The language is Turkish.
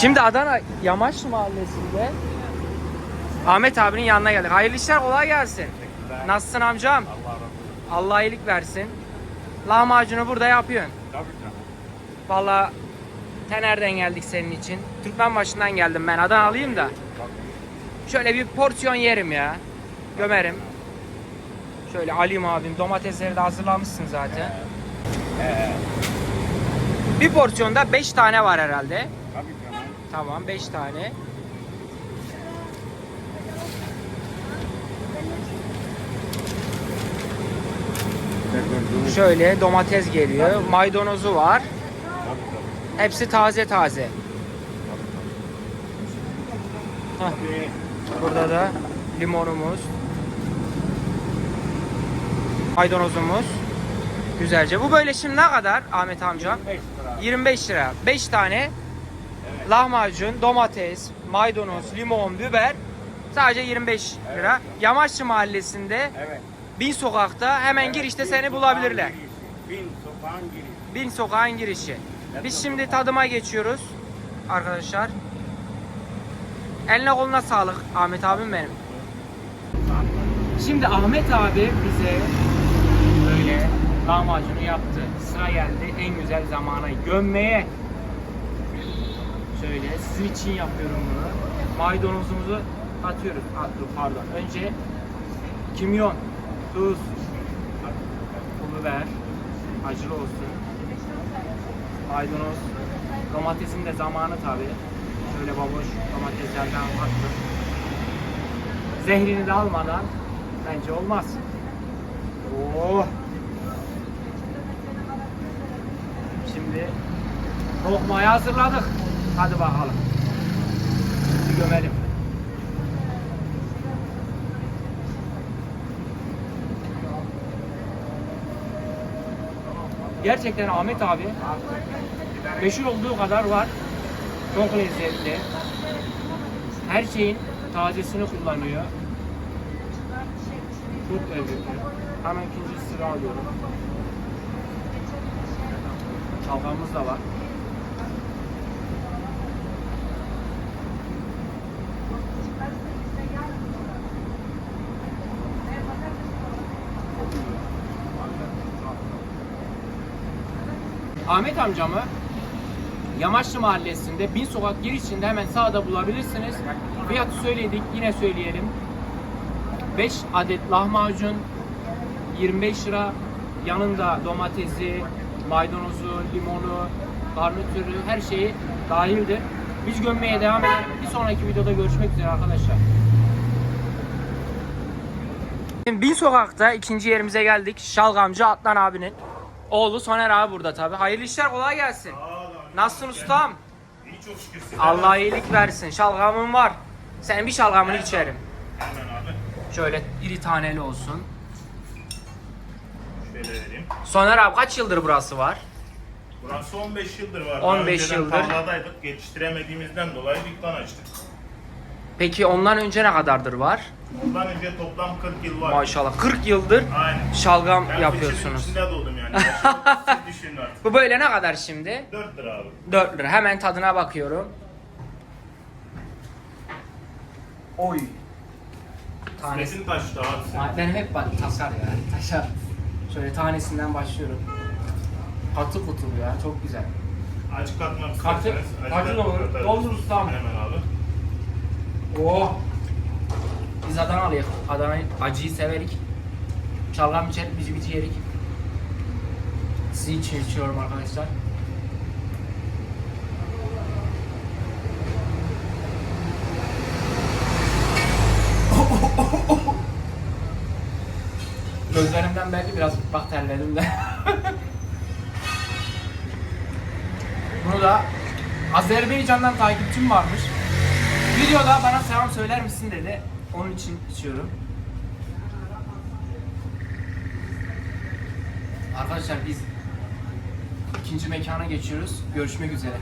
Şimdi Adana Yamaçlı Mahallesi'nde Ahmet abinin yanına geldik. Hayırlı işler kolay gelsin. Nasılsın amcam? Allah razı olsun. Allah iyilik versin. Lahmacunu burada yapıyorsun. Tabii canım. Vallahi Tener'den geldik senin için. Türkmen başından geldim ben. Adana alayım da. Şöyle bir porsiyon yerim ya. Gömerim. Şöyle alayım abim. Domatesleri de hazırlamışsın zaten. Ee, Bir porsiyonda 5 tane var herhalde. Tamam 5 tane. Şöyle domates geliyor. Maydanozu var. Hepsi taze taze. Tabii. burada da limonumuz. Maydanozumuz. Güzelce. Bu böyle şimdi ne kadar Ahmet amcam? 25 lira. 25 lira. 5 tane lahmacun, domates, maydanoz, limon, biber sadece 25 lira. Yamaçlı Mahallesi'nde Evet. Bin Sokak'ta hemen girişte seni bulabilirler. Bin sokağın girişi. Bin Sokak'ın girişi. Biz şimdi tadıma geçiyoruz arkadaşlar. Eline koluna sağlık Ahmet abim benim. Şimdi Ahmet abi bize böyle lahmacunu yaptı. Sıra geldi en güzel zamana gömmeye. Sizin için yapıyorum bunu. Maydanozumuzu atıyoruz. Pardon. Önce kimyon, tuz, pul biber, acılı olsun. Maydanoz, domatesin de zamanı tabi. Şöyle baboş domateslerden attım. Zehrini de almadan bence olmaz. Oh. Şimdi lokmayı hazırladık. Hadi bakalım. Bir gömelim. Gerçekten Ahmet abi meşhur olduğu kadar var. Çok lezzetli. Her şeyin tazesini kullanıyor. Çok lezzetli. Hemen ikinci sıra alıyorum. Çalgamımız da var. Ahmet amcamı Yamaçlı Mahallesi'nde Bin Sokak girişinde hemen sağda bulabilirsiniz. Fiyatı söyledik yine söyleyelim. 5 adet lahmacun 25 lira. Yanında domatesi, maydanozu, limonu, garnitürü her şeyi dahildir. Biz gömmeye devam edelim. Bir sonraki videoda görüşmek üzere arkadaşlar. Bin Sokak'ta ikinci yerimize geldik. Şalgamcı Atlan abinin oğlu Soner abi burada tabi. Hayırlı işler kolay gelsin. Nasılsın ustam? İyi çok şükür size. Allah iyilik versin. Şalgamım var. Senin bir şalgamını içerim. Hemen abi. Şöyle iri taneli olsun. Şöyle vereyim. Soner abi kaç yıldır burası var? Burası 15 yıldır var. 15 Önceden yıldır. tarladaydık. Yetiştiremediğimizden dolayı dükkan açtık. Peki ondan önce ne kadardır var? Bundan önce toplam 40 yıl var. Maşallah 40 yıldır Aynen. şalgam Ben yapıyorsunuz. içinde doğdum yani. Siz düşünün artık. Bu böyle ne kadar şimdi? 4 lira abi. 4 lira. Hemen tadına bakıyorum. Oy. Tanesi. Metin taştı abi Benim hep bak taşar ya. Taşar. Şöyle tanesinden başlıyorum. Katı kutulu ya. Çok güzel. Acı katmak Katı- katı katarız. Doldur ustam. Hemen abi. Oh. Biz Adanalıyız. Adana acıyı severik. Çalgam içer, bici bici yerik. Sizin için içiyorum arkadaşlar. Gözlerimden belli biraz bak terledim de. Bunu da Azerbaycan'dan takipçim varmış. Videoda bana selam söyler misin dedi. Onun için içiyorum. Arkadaşlar biz ikinci mekana geçiyoruz. Görüşmek üzere.